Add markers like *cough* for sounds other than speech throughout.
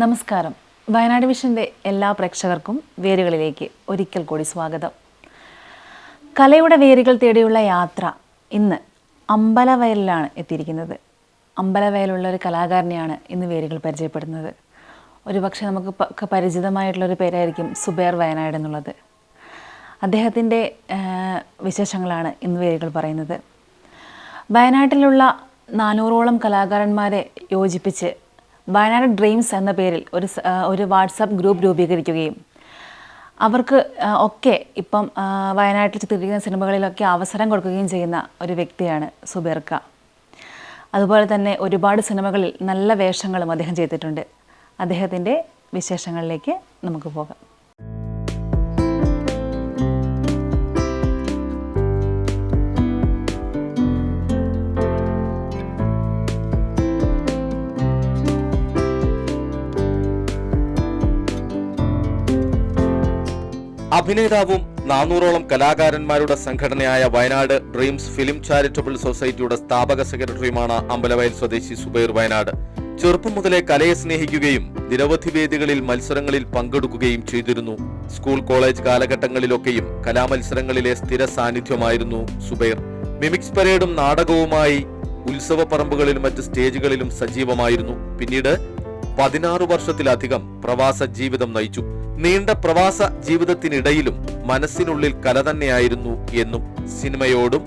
നമസ്കാരം. വയനാട് വിഷന്റെ എല്ലാ പ്രേക്ഷകർക്കും വേരുകളിലേക്ക് ഒരിക്കൽ കൂടി സ്വാഗതം. കലയുടെ വേരുകൾ തേടിയുള്ള യാത്ര ഇന്ന് അമ്പലവയലിലാണ് എത്തിയിരിക്കുന്നത്. അമ്പലവയലുള്ള ഒരു കലാകാരനെയാണ് ഇന്ന് വേരുകൾ പരിചയപ്പെടുന്നത്. ഒരുപക്ഷെ നമുക്ക് പരിചിതമായിട്ടുള്ളൊരു പേരായിരിക്കും സുബേർ വയനാട് എന്നുള്ളത്. അദ്ദേഹത്തിന്റെ വിശേഷങ്ങളാണ് ഇന്ന് വേരുകൾ പറയുന്നത്. വയനാട്ടിലുള്ള നാനൂറോളം കലാകാരന്മാരെ യോജിപ്പിച്ച് വയനാട് ഡ്രീംസ് എന്ന പേരിൽ ഒരു ഒരു വാട്സാപ്പ് ഗ്രൂപ്പ് രൂപീകരിക്കുകയും അവർക്ക് ഒക്കെ ഇപ്പം വയനാട്ടിൽ ചിത്രീകരിക്കുന്ന സിനിമകളിലൊക്കെ അവസരം കൊടുക്കുകയും ചെയ്യുന്ന ഒരു വ്യക്തിയാണ് സുബേർക്ക. അതുപോലെ തന്നെ ഒരുപാട് സിനിമകളിൽ നല്ല വേഷങ്ങളും അദ്ദേഹം ചെയ്തിട്ടുണ്ട്. അദ്ദേഹത്തിന്റെ വിശേഷങ്ങളിലേക്ക് നമുക്ക് പോകാം. അഭിനേതാവും നാനൂറോളം കലാകാരന്മാരുടെ സംഘടനയായ വയനാട് ഡ്രീംസ് ഫിലിം ചാരിറ്റബിൾ സൊസൈറ്റിയുടെ സ്ഥാപക സെക്രട്ടറിയുമാണ് അമ്പലവയൽ സ്വദേശി സുബൈർ വയനാട്. ചെറുപ്പം മുതലേ കലയെ സ്നേഹിക്കുകയും നിരവധി വേദികളിൽ മത്സരങ്ങളിൽ പങ്കെടുക്കുകയും ചെയ്തിരുന്നു. സ്കൂൾ കോളേജ് കാലഘട്ടങ്ങളിലൊക്കെയും കലാമത്സരങ്ങളിലെ സ്ഥിര സാന്നിധ്യമായിരുന്നു സുബൈർ. മിമിക്സ് പരേഡും നാടകവുമായി ഉത്സവ പറമ്പുകളിലും മറ്റ് സ്റ്റേജുകളിലും സജീവമായിരുന്നു. പിന്നീട് പതിനാറ് വർഷത്തിലധികം പ്രവാസ ജീവിതം നയിച്ചു. നീണ്ട പ്രവാസ ജീവിതത്തിനിടയിലും മനസ്സിനുള്ളിൽ കല തന്നെയായിരുന്നു എന്നും സിനിമയോടും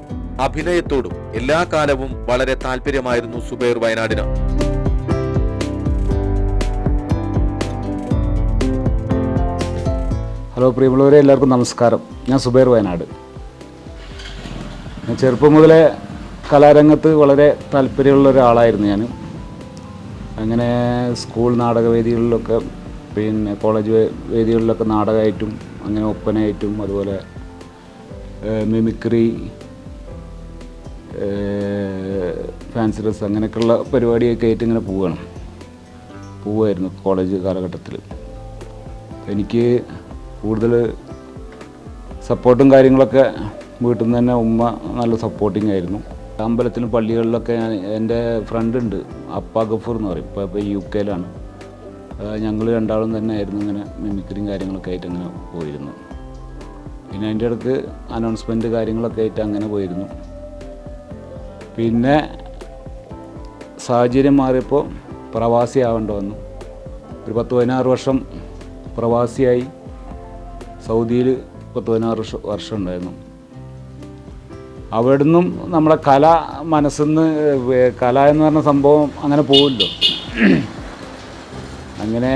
അഭിനയത്തോടും എല്ലാ കാലവും വളരെ താല്പര്യമായിരുന്നു സുബൈർ വയനാടിന്. ഹലോ പ്രിയമുള്ളവരെ എല്ലാവർക്കും നമസ്കാരം. ഞാൻ സുബൈർ വയനാട്. ഞാൻ ചെറുപ്പം മുതലേ കലാരംഗത്ത് വളരെ താല്പര്യമുള്ള ഒരാളായിരുന്നു ഞാൻ അങ്ങനെ സ്കൂൾ നാടകവേദികളിലൊക്കെ പിന്നെ കോളേജ് വേദികളിലൊക്കെ നാടകമായിട്ടും അങ്ങനെ ഒപ്പനയായിട്ടും അതുപോലെ മിമിക്രി ഫാൻസ് ഡ്രസ് അങ്ങനെയൊക്കെയുള്ള പരിപാടിയൊക്കെ ആയിട്ട് ഇങ്ങനെ പോവുകയാണ് പോവുമായിരുന്നു കോളേജ് കാലഘട്ടത്തിൽ എനിക്ക് കൂടുതൽ സപ്പോർട്ടും കാര്യങ്ങളൊക്കെ വീട്ടിൽ നിന്ന് തന്നെ ഉമ്മ നല്ല സപ്പോർട്ടിങ് ആയിരുന്നു. അമ്പലത്തിലും പള്ളികളിലൊക്കെ ഞാൻ എന്റെ ഫ്രണ്ട് ഉണ്ട് അപ്പ ഗഫൂർ എന്ന് പറയും. ഇപ്പോൾ യു കെയിലാണ് ഞങ്ങൾ രണ്ടാളും തന്നെ ആയിരുന്നു ഇങ്ങനെ മിമിക്രിയും കാര്യങ്ങളൊക്കെ ആയിട്ട് അങ്ങനെ പോയിരുന്നു. പിന്നെ അതിന്റെ ഇടയ്ക്ക് അനൗൺസ്മെന്റ് കാര്യങ്ങളൊക്കെ ആയിട്ട് അങ്ങനെ പോയിരുന്നു. പിന്നെ സാഹചര്യം മാറിയപ്പോൾ പ്രവാസി ആവേണ്ട വന്നു. ഒരു പത്ത് പതിനാറ് വർഷം പ്രവാസിയായി സൗദിയിൽ പത്ത് പതിനാറ് വർഷം ഉണ്ടായിരുന്നു. അവിടെ നിന്നും നമ്മളെ കല നിന്ന് കല എന്ന് പറഞ്ഞ സംഭവം അങ്ങനെ പോവില്ലോ. അങ്ങനെ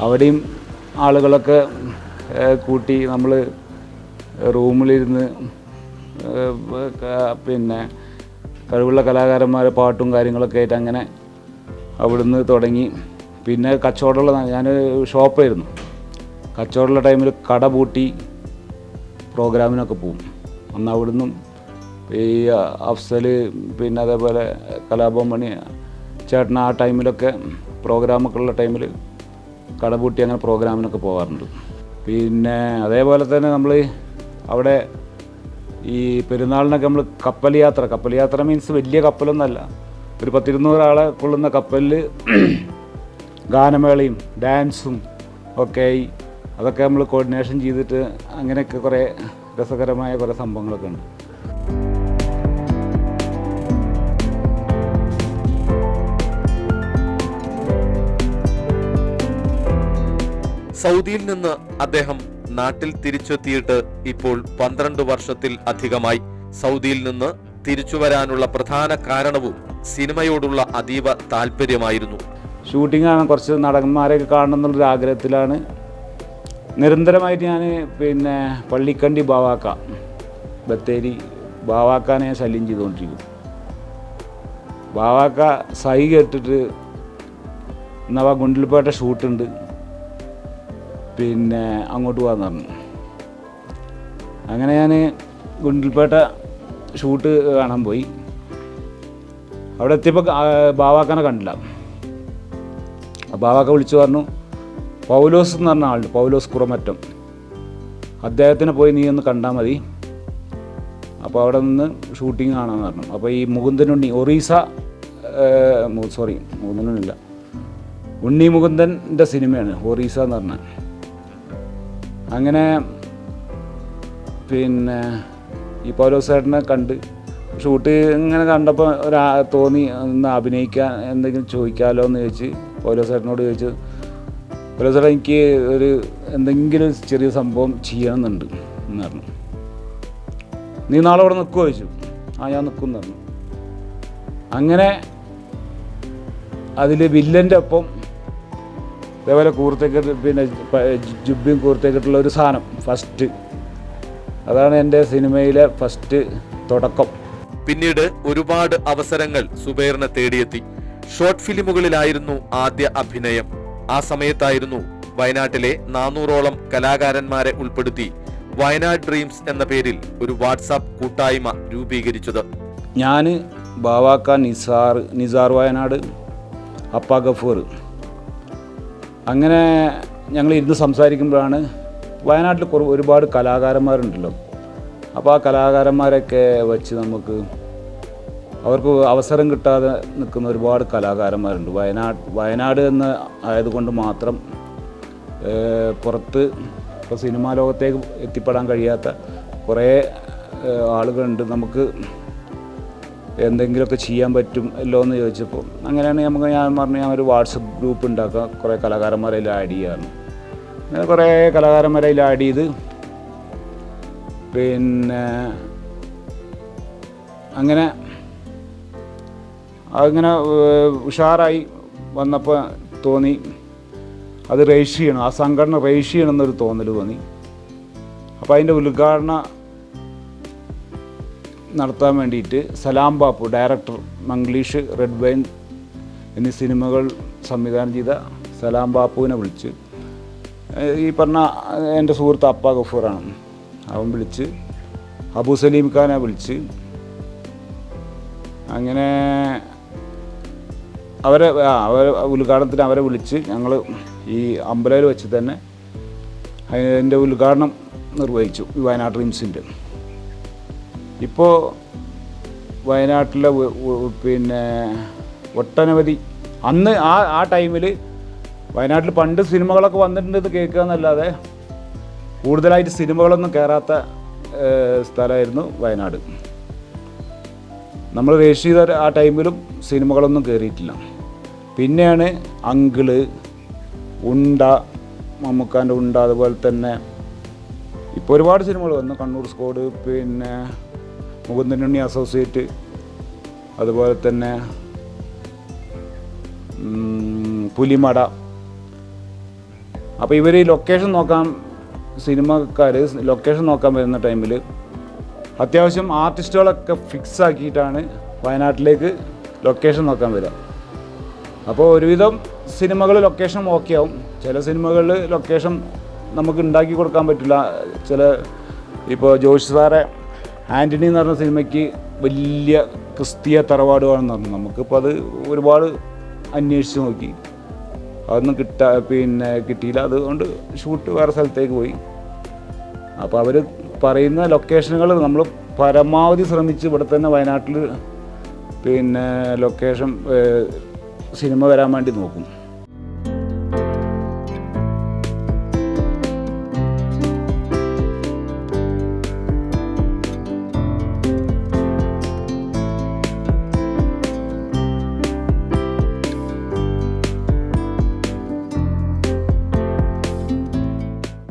അവിടെയും ആളുകളൊക്കെ കൂട്ടി നമ്മൾ റൂമിലിരുന്ന് പിന്നെ കഴിവുള്ള കലാകാരന്മാർ പാട്ടും കാര്യങ്ങളൊക്കെ ആയിട്ട് അങ്ങനെ അവിടുന്ന് തുടങ്ങി. പിന്നെ കച്ചവടമുള്ള ഞാൻ ഷോപ്പായിരുന്നു. കച്ചവടമുള്ള ടൈമിൽ കട പൂട്ടി പ്രോഗ്രാമിനൊക്കെ പോകും അന്ന് അവിടുന്നും ഈ അഫ്സൽ പിന്നെ അതേപോലെ കലാഭവൻ മണി ചേട്ടൻ ആ ടൈമിലൊക്കെ പ്രോഗ്രാമൊക്കെ ഉള്ള ടൈമിൽ കടപൂട്ടി അങ്ങനെ പ്രോഗ്രാമിനൊക്കെ പോകാറുണ്ട്. പിന്നെ അതേപോലെ തന്നെ നമ്മൾ അവിടെ ഈ പെരുന്നാളിനൊക്കെ നമ്മൾ കപ്പൽ യാത്ര കപ്പൽ യാത്ര മീൻസ് വലിയ കപ്പലൊന്നല്ല. ഒരു പത്തിരുന്നൂറ് ആളെ കൊള്ളുന്ന കപ്പലിൽ *clears throat* ഗാനമേളയും ഡാൻസും ഒക്കെ അതൊക്കെ നമ്മൾ കോർഡിനേഷൻ ചെയ്തിട്ട് അങ്ങനെയൊക്കെ കുറേ രസകരമായ കുറേ സംഭവങ്ങളൊക്കെ ഉണ്ട്. സൗദിയിൽ നിന്ന് അദ്ദേഹം നാട്ടിൽ തിരിച്ചെത്തിയിട്ട് ഇപ്പോൾ പന്ത്രണ്ട് വർഷത്തിൽ അധികമായി സൗദിയിൽ നിന്ന് തിരിച്ചു വരാനുള്ള പ്രധാന കാരണവും സിനിമയോടുള്ള അതീവ താല്പര്യമായിരുന്നു. ഷൂട്ടിംഗ് ആണ് കുറച്ച് നടന്മാരെയൊക്കെ കാണണം എന്നുള്ളൊരു ആഗ്രഹത്തിലാണ്. നിരന്തരമായിട്ട് ഞാൻ പിന്നെ പള്ളിക്കണ്ടി ബാവാക്ക ബത്തേരി ബാവാക്കാനെ ഞാൻ ശല്യം ചെയ്തുകൊണ്ടിരിക്കും ബാവാക്ക സൈ കേട്ടിട്ട് എന്നാ ഗുണ്ടിൽപ്പേട്ട ഷൂട്ടുണ്ട്. പിന്നെ അങ്ങോട്ട് പോകാൻ പറഞ്ഞു. അങ്ങനെ ഞാൻ ഗുണ്ടിൽപേട്ട ഷൂട്ട് കാണാൻ പോയി. അവിടെ എത്തിയപ്പോൾ ബാവാക്കാനെ കണ്ടില്ല. ബാവാക്ക വിളിച്ചു പറഞ്ഞു പൗലോസ് എന്ന് പറഞ്ഞ ആളുണ്ട് പൗലോസ് കുറമറ്റം. അദ്ദേഹത്തിനെ പോയി നീ ഒന്ന് കണ്ടാൽ മതി. അപ്പോൾ അവിടെ നിന്ന് ഷൂട്ടിങ് കാണാമെന്ന് പറഞ്ഞു. അപ്പോൾ ഈ മുകുന്ദനുണ്ണി ഒറീസ സോറി മുകുന്ദനുണ്ണില്ല ഉണ്ണി മുകുന്ദന്റെ സിനിമയാണ് ഒറീസ എന്ന് പറഞ്ഞാൽ അങ്ങനെ പിന്നെ ഈ പൗലോസേട്ടനെ കണ്ട് ഷൂട്ട് ഇങ്ങനെ കണ്ടപ്പോൾ ഒരാ തോന്നി ഒന്ന് അഭിനയിക്കാൻ എന്തെങ്കിലും ചോദിക്കാമല്ലോ എന്ന് ചോദിച്ച് പൗലോസേട്ടനോട് ചോദിച്ചു. പൗലോസേട്ടൻ എനിക്ക് ഒരു എന്തെങ്കിലും ചെറിയ സംഭവം ചെയ്യണമെന്നുണ്ട് എന്ന് പറഞ്ഞു. നീ നാളെ അവിടെ നിൽക്കുമോ ചോദിച്ചു. ആ ഞാൻ നിൽക്കും എന്ന് പറഞ്ഞു. അങ്ങനെ അതിൽ വില്ലന്റെ ഒപ്പം അതേപോലെ കൂർത്തേക്കിട്ട് പിന്നെ ജുബിയും കൂർത്തേക്കിട്ടുള്ള ഒരു സാധനം ഫസ്റ്റ് അതാണ് എന്റെ സിനിമയിലെ ഫസ്റ്റ് തുടക്കം. പിന്നീട് ഒരുപാട് അവസരങ്ങൾ സുബൈറിനെ തേടിയെത്തി. ഷോർട്ട് ഫിലിമുകളിലായിരുന്നു ആദ്യ അഭിനയം. ആ സമയത്തായിരുന്നു വയനാട്ടിലെ നാനൂറോളം കലാകാരന്മാരെ ഉൾപ്പെടുത്തി വയനാട് ഡ്രീംസ് എന്ന പേരിൽ ഒരു വാട്സാപ്പ് കൂട്ടായ്മ രൂപീകരിച്ചത്. ഞാൻ ബാവാക്ക നിസാർ നിസാർ വയനാട് അപ്പ ഗഫൂർ അങ്ങനെ ഞങ്ങൾ ഇരുന്ന് സംസാരിക്കുമ്പോഴാണ് വയനാട്ടിൽ കുറേ ഒരുപാട് കലാകാരന്മാരുണ്ടല്ലോ. അപ്പോൾ ആ കലാകാരന്മാരൊക്കെ വെച്ച് നമുക്ക് അവർക്ക് അവസരം കിട്ടാതെ നിൽക്കുന്ന ഒരുപാട് കലാകാരന്മാരുണ്ട്. വയനാട് വയനാട് എന്ന് ആയതുകൊണ്ട് മാത്രം പുറത്ത് ഇപ്പോൾ സിനിമാ ലോകത്തേക്ക് എത്തിപ്പെടാൻ കഴിയാത്ത കുറേ ആളുകളുണ്ട്. നമുക്ക് എന്തെങ്കിലുമൊക്കെ ചെയ്യാൻ പറ്റുമല്ലോ എന്ന് ചോദിച്ചപ്പോൾ അങ്ങനെയാണ് നമുക്ക് ഞാൻ പറഞ്ഞു ഞാൻ ഒരു വാട്സപ്പ് ഗ്രൂപ്പ് ഉണ്ടാക്കുക കുറേ കലാകാരന്മാരെ അതിൽ ആഡ് ചെയ്യാറുണ്ട് അങ്ങനെ കുറേ കലാകാരന്മാരെ അതിൽ ആഡ് ചെയ്ത് പിന്നെ അങ്ങനെ അങ്ങനെ ഉഷാറായി വന്നപ്പോൾ തോന്നി. അത് രജിസ്റ്റർ ചെയ്യണം. ആ സംഘടന രജിസ്റ്റർ ചെയ്യണം എന്നൊരു തോന്നൽ തോന്നി. അപ്പോൾ അതിന്റെ ഉദ്ഘാടന നടത്താൻ വേണ്ടിയിട്ട് Salam Bappu director Manglish red wine എന്നീ സിനിമകൾ സംവിധാനം ചെയ്ത സലാം ബാപ്പുവിനെ വിളിച്ച് ഈ പറഞ്ഞ എന്റെ സുഹൃത്ത് അപ്പ ഗഫൂറാണ്. അവൻ വിളിച്ച് അബു സലീം ഖാനെ വിളിച്ച് അങ്ങനെ അവരെ അവരെ ഉദ്ഘാടനത്തിന് അവരെ വിളിച്ച് ഞങ്ങൾ ഈ അമ്പലയിൽ വെച്ച് തന്നെ അതിന്റെ ഉദ്ഘാടനം നിർവഹിച്ചു വയനാട് ഡ്രീംസിന്റെ ഇപ്പോൾ വയനാട്ടിലെ പിന്നെ ഒട്ടനവധി. അന്ന് ആ ആ ടൈമിൽ വയനാട്ടിൽ പണ്ട് സിനിമകളൊക്കെ വന്നിട്ടുണ്ടെന്ന് കേൾക്കുക എന്നല്ലാതെ കൂടുതലായിട്ട് സിനിമകളൊന്നും കയറാത്ത സ്ഥലമായിരുന്നു വയനാട്. നമ്മൾ രജിസ്റ്റർ ആ ടൈമിലും സിനിമകളൊന്നും കയറിയിട്ടില്ല പിന്നെയാണ് അങ്കിൾ ഉണ്ട മമ്മൂക്കാന്റെ ഉണ്ട അതുപോലെ തന്നെ ഇപ്പോൾ ഒരുപാട് സിനിമകൾ വന്നു. കണ്ണൂർ സ്കോഡ് പിന്നെ മുകുന്ദനുണ്ണി അസോസിയേറ്റ് അതുപോലെ തന്നെ പുലിമട. അപ്പോൾ ഇവർ ലൊക്കേഷൻ നോക്കാൻ സിനിമക്കാർ ലൊക്കേഷൻ നോക്കാൻ വരുന്ന ടൈമിൽ അത്യാവശ്യം ആർട്ടിസ്റ്റുകളൊക്കെ ഫിക്സ് ആക്കിയിട്ടാണ് വയനാട്ടിലേക്ക് ലൊക്കേഷൻ നോക്കാൻ വരിക. അപ്പോൾ ഒരുവിധം സിനിമകൾ ലൊക്കേഷൻ ഓക്കെ ആവും. ചില സിനിമകളിൽ ലൊക്കേഷൻ നമുക്ക് ഉണ്ടാക്കി കൊടുക്കാൻ പറ്റില്ല. ചില ഇപ്പോൾ ജോഷി സാറെ ആന്റണി എന്ന് പറഞ്ഞ സിനിമയ്ക്ക് വലിയ ക്രിസ്തീയ തറവാടുകളെന്ന് പറഞ്ഞു നമുക്കിപ്പോൾ അത് ഒരുപാട് അന്വേഷിച്ച് നോക്കി. അതൊന്നും കിട്ടാ പിന്നെ കിട്ടിയില്ല. അതുകൊണ്ട് ഷൂട്ട് വേറെ സ്ഥലത്തേക്ക് പോയി. അപ്പോൾ അവർ പറയുന്ന ലൊക്കേഷനുകൾ നമ്മൾ പരമാവധി ശ്രമിച്ച് ഇവിടെ തന്നെ വയനാട്ടിൽ പിന്നെ ലൊക്കേഷൻ സിനിമ വരാൻ വേണ്ടി നോക്കും.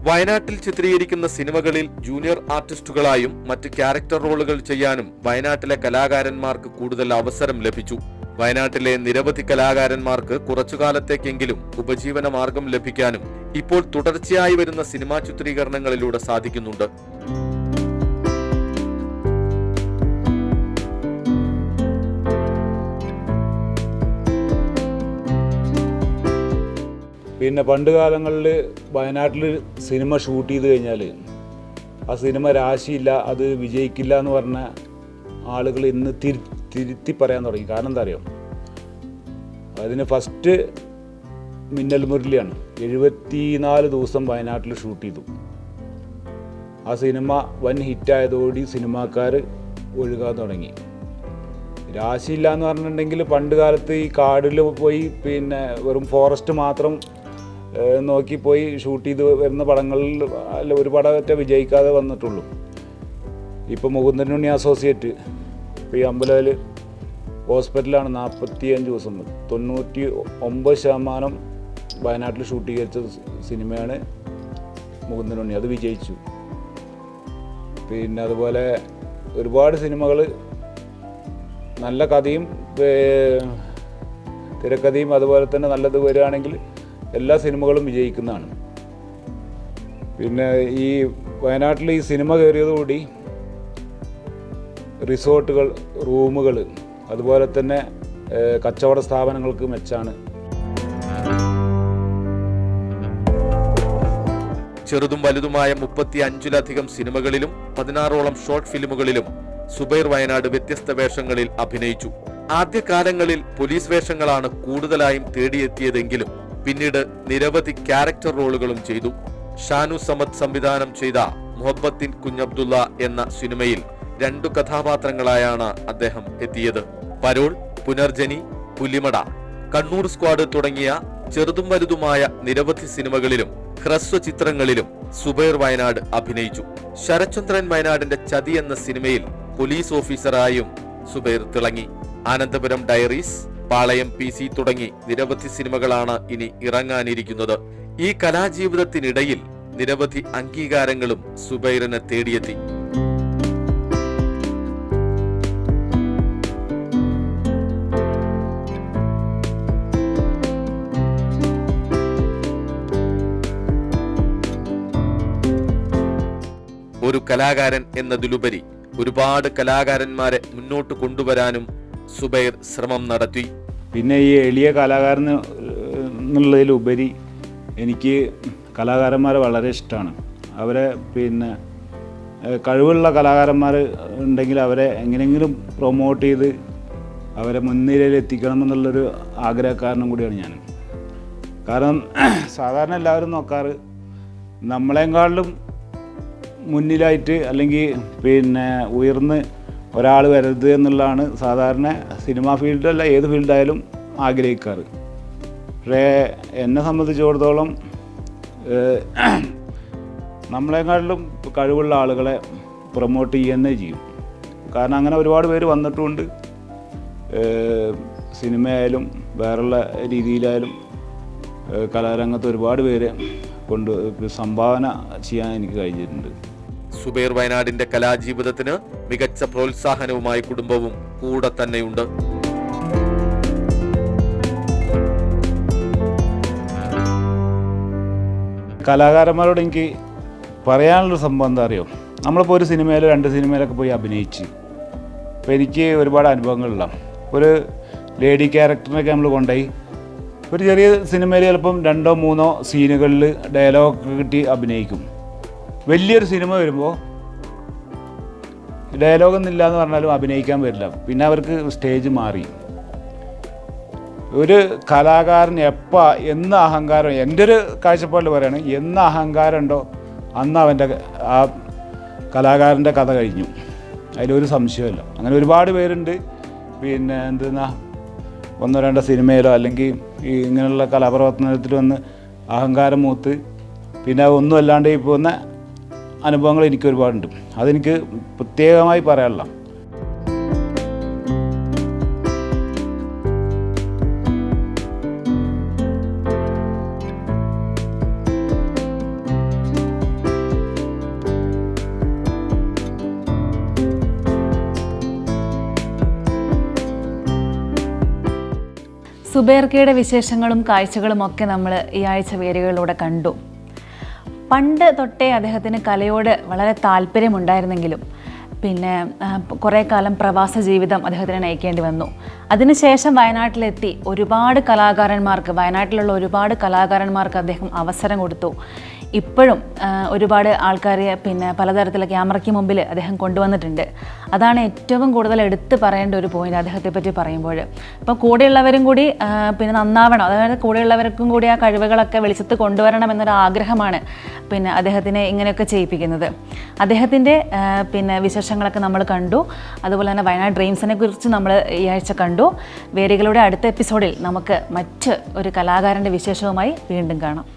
വയനാട്ടിൽ ചിത്രീകരിക്കുന്ന സിനിമകളിൽ ജൂനിയർ ആർട്ടിസ്റ്റുകളായും മറ്റ് ക്യാരക്ടർ റോളുകൾ ചെയ്യാനും വയനാട്ടിലെ കലാകാരന്മാർക്ക് കൂടുതൽ അവസരം ലഭിച്ചു. വയനാട്ടിലെ നിരവധി കലാകാരന്മാർക്ക് കുറച്ചുകാലത്തേക്കെങ്കിലും ഉപജീവന മാർഗം ലഭിക്കാനും ഇപ്പോൾ തുടർച്ചയായി വരുന്ന സിനിമാ ചിത്രീകരണങ്ങളിലൂടെ സാധിക്കുന്നുണ്ട്. പിന്നെ പണ്ട് കാലങ്ങളിൽ വയനാട്ടിൽ സിനിമ ഷൂട്ട് ചെയ്ത് കഴിഞ്ഞാൽ ആ സിനിമ രാശിയില്ല അത് വിജയിക്കില്ല എന്ന് പറഞ്ഞ ആളുകൾ ഇന്ന് തിരി തിരുത്തി പറയാൻ തുടങ്ങി. കാരണം എന്താ അറിയോ? അതിന് ഫസ്റ്റ് മിന്നൽ മുരളിയാണ്. എഴുപത്തിനാല് ദിവസം വയനാട്ടിൽ ഷൂട്ട് ചെയ്തു. ആ സിനിമ വൻ ഹിറ്റായതോടി സിനിമാക്കാർ ഒഴുകാൻ തുടങ്ങി. രാശിയില്ല എന്ന് പറഞ്ഞിട്ടുണ്ടെങ്കിൽ പണ്ട് കാലത്ത് ഈ കാടിൽ പോയി പിന്നെ വെറും ഫോറസ്റ്റ് മാത്രം ഏഹ്, നോക്കി പോയി ഷൂട്ട് ചെയ്ത് വരുന്ന പടങ്ങളിൽ അല്ല ഒരു പടമൊറ്റ വിജയിക്കാതെ വന്നിട്ടുള്ളൂ. ഇപ്പോൾ മുകുന്ദനുണ്ണി അസോസിയേറ്റ് ഇപ്പോൾ ഈ അമ്പലത്തിൽ ഹോസ്പിറ്റലാണ് നാൽപ്പത്തി അഞ്ച് ദിവസം തൊണ്ണൂറ്റി ഒമ്പത് ശതമാനം വയനാട്ടിൽ ഷൂട്ട് ചെയ്ത സിനിമയാണ് മുകുന്ദൻ ഉണ്ണി അത് വിജയിച്ചു. പിന്നെ അതുപോലെ ഒരുപാട് സിനിമകൾ നല്ല കഥയും തിരക്കഥയും അതുപോലെ തന്നെ നല്ലത് വരികയാണെങ്കിൽ എല്ലാ സിനിമകളും വിജയിക്കുന്നതാണ്. പിന്നെ ഈ വയനാട്ടിൽ ഈ സിനിമ കയറിയതോടുകൂടി റിസോർട്ടുകൾ റൂമുകൾ അതുപോലെ തന്നെ കച്ചവട സ്ഥാപനങ്ങൾക്ക് മെച്ചാണ്. ചെറുതും വലുതുമായ മുപ്പത്തി അഞ്ചിലധികം സിനിമകളിലും പതിനാറോളം ഷോർട്ട് ഫിലിമുകളിലും സുബൈർ വയനാട് വ്യത്യസ്ത വേഷങ്ങളിൽ അഭിനയിച്ചു. ആദ്യകാലങ്ങളിൽ പോലീസ് വേഷങ്ങളാണ് കൂടുതലായും തേടിയെത്തിയതെങ്കിലും പിന്നീട് നിരവധി ക്യാരക്ടർ റോളുകളും ചെയ്തു. ഷാനു സമദ് സംവിധാനം ചെയ്ത മുഹബത്തിൻ കുഞ്ഞബ്ദുള്ള എന്ന സിനിമയിൽ രണ്ടു കഥാപാത്രങ്ങളായാണ് അദ്ദേഹം എത്തിയത്. പരോൾ പുനർജനി പുലിമട. കണ്ണൂർ സ്ക്വാഡ് തുടങ്ങിയ ചെറുതും വലുതുമായ നിരവധി സിനിമകളിലും ഹ്രസ്വ ചിത്രങ്ങളിലും സുബൈർ വയനാട് അഭിനയിച്ചു. ശരചന്ദ്രൻ വയനാടിന്റെ ചതി എന്ന സിനിമയിൽ പോലീസ് ഓഫീസറായും സുബൈർ തിളങ്ങി. Anandapuram diaries Palayam P C തുടങ്ങി നിരവധി സിനിമകളാണ് ഇനി ഇറങ്ങാനിരിക്കുന്നത്. ഈ കലാജീവിതത്തിനിടയിൽ നിരവധി അംഗീകാരങ്ങളും സുബൈറിനെ തേടിയെത്തി. ഒരു കലാകാരൻ എന്നതിലുപരി ഒരുപാട് കലാകാരന്മാരെ മുന്നോട്ട് കൊണ്ടുവരാനും സുബൈർ ശ്രമം നടത്തി. പിന്നെ ഈ എളിയ കലാകാരൻ എന്നുള്ളതിലുപരി എനിക്ക് കലാകാരന്മാരെ വളരെ ഇഷ്ടമാണ്. അവരെ പിന്നെ കഴിവുള്ള കലാകാരന്മാർ ഉണ്ടെങ്കിൽ അവരെ എങ്ങനെയെങ്കിലും പ്രൊമോട്ട് ചെയ്ത് അവരെ മുൻനിരയിൽ എത്തിക്കണം എന്നുള്ളൊരു ആഗ്രഹക്കാരനും കൂടിയാണ് ഞാൻ. കാരണം സാധാരണ എല്ലാവരും നോക്കാറ് നമ്മളെക്കാളിലും മുന്നിലായിട്ട് അല്ലെങ്കിൽ പിന്നെ ഉയർന്ന് ഒരാൾ വരരുത് എന്നുള്ളതാണ് സാധാരണ സിനിമാ ഫീൽഡല്ല ഏത് ഫീൽഡായാലും ആഗ്രഹിക്കാറ്. പക്ഷേ എന്നെ സംബന്ധിച്ചിടത്തോളം നമ്മളെക്കാട്ടിലും കഴിവുള്ള ആളുകളെ പ്രൊമോട്ട് ചെയ്യുന്നേ ചെയ്യും. കാരണം അങ്ങനെ ഒരുപാട് പേര് വന്നിട്ടുമുണ്ട് സിനിമയായാലും വേറുള്ള രീതിയിലായാലും കലാരംഗത്ത് ഒരുപാട് പേരെ കൊണ്ട് സംഭാവന ചെയ്യാൻ എനിക്ക് കഴിഞ്ഞിട്ടുണ്ട്. സുബൈർ വയനാടിന്റെ കലാജീവിതത്തിന് മികച്ച പ്രോത്സാഹനവുമായി കുടുംബവും കൂടെ തന്നെയുണ്ട്. കലാകാരന്മാരോട് എനിക്ക് പറയാനുള്ളൊരു സംഭവം എന്താ അറിയോ? നമ്മളിപ്പോൾ ഒരു സിനിമയിലോ രണ്ട് സിനിമയിലൊക്കെ പോയി അഭിനയിച്ച്. അപ്പോൾ എനിക്ക് ഒരുപാട് അനുഭവങ്ങളുള്ള ഒരു ലേഡി ക്യാരക്ടറിനൊക്കെ നമ്മൾ കൊണ്ടുപോയി. ഒരു ചെറിയ സിനിമയിൽ ചിലപ്പം രണ്ടോ മൂന്നോ സീനുകളിൽ ഡയലോഗ് കിട്ടി അഭിനയിക്കും. വലിയൊരു സിനിമ വരുമ്പോൾ ഡയലോഗൊന്നും ഇല്ല എന്ന് പറഞ്ഞാലും അഭിനയിക്കാൻ പറ്റില്ല. പിന്നെ അവർക്ക് സ്റ്റേജ് മാറി. ഒരു കലാകാരൻ എപ്പോൾ എന്ന് അഹങ്കാരം എന്റെ ഒരു കാഴ്ചപ്പാടിൽ പറയുകയാണ് എന്ന് അഹങ്കാരം ഉണ്ടോ? അന്ന് അവന്റെ ആ കലാകാരന്റെ കഥ കഴിഞ്ഞു. അതിലൊരു സംശയമല്ല അങ്ങനെ ഒരുപാട് പേരുണ്ട്. പിന്നെ എന്തെന്നാ ഒന്നോ രണ്ടോ സിനിമയിലോ അല്ലെങ്കിൽ ഈ ഇങ്ങനെയുള്ള കലാപ്രവർത്തനത്തിൽ വന്ന് അഹങ്കാരം മൂത്ത് പിന്നെ ഒന്നും അല്ലാണ്ട് ഈ പോകുന്ന അനുഭവങ്ങൾ എനിക്ക് ഒരുപാടുണ്ട്. അതെനിക്ക് പ്രത്യേകമായി പറയാനുള്ള. സുബേർക്കയുടെ വിശേഷങ്ങളും കാഴ്ചകളും ഒക്കെ നമ്മൾ ഈ ആഴ്ച വേരുകളിലൂടെ കണ്ടു. പണ്ട് തൊട്ടേ അദ്ദേഹത്തിന് കലയോട് വളരെ താല്പര്യമുണ്ടായിരുന്നെങ്കിലും പിന്നെ കുറേ കാലം പ്രവാസ ജീവിതം അദ്ദേഹത്തിന് നയിക്കേണ്ടി വന്നു. അതിനുശേഷം വയനാട്ടിലെത്തി. ഒരുപാട് കലാകാരന്മാർക്ക് വയനാട്ടിലുള്ള ഒരുപാട് കലാകാരന്മാർക്ക് അദ്ദേഹം അവസരം കൊടുത്തു. ഇപ്പോഴും ഒരുപാട് ആൾക്കാരെ പിന്നെ പലതരത്തിലുള്ള ക്യാമറയ്ക്ക് മുമ്പിൽ അദ്ദേഹം കൊണ്ടുവന്നിട്ടുണ്ട്. അതാണ് ഏറ്റവും കൂടുതൽ എടുത്ത് പറയേണ്ട ഒരു പോയിന്റ് അദ്ദേഹത്തെ പറ്റി പറയുമ്പോൾ അപ്പോൾ കൂടെയുള്ളവരും കൂടി പിന്നെ നന്നാവണം. അതായത് കൂടെയുള്ളവർക്കും കൂടി ആ കഴിവുകളൊക്കെ വെളിച്ചത്ത് കൊണ്ടുവരണം എന്നൊരു ആഗ്രഹമാണ് പിന്നെ അദ്ദേഹത്തിനെ ഇങ്ങനെയൊക്കെ ചെയ്യിപ്പിക്കുന്നത്. അദ്ദേഹത്തിന്റെ പിന്നെ വിശേഷങ്ങളൊക്കെ നമ്മൾ കണ്ടു. അതുപോലെ തന്നെ വയനാട് ഡ്രീംസിനെ കുറിച്ച് നമ്മൾ ഈ ആഴ്ച കണ്ടു. വേരികളുടെ അടുത്ത എപ്പിസോഡിൽ നമുക്ക് മറ്റ് ഒരു കലാകാരന്റെ വിശേഷവുമായി വീണ്ടും കാണാം.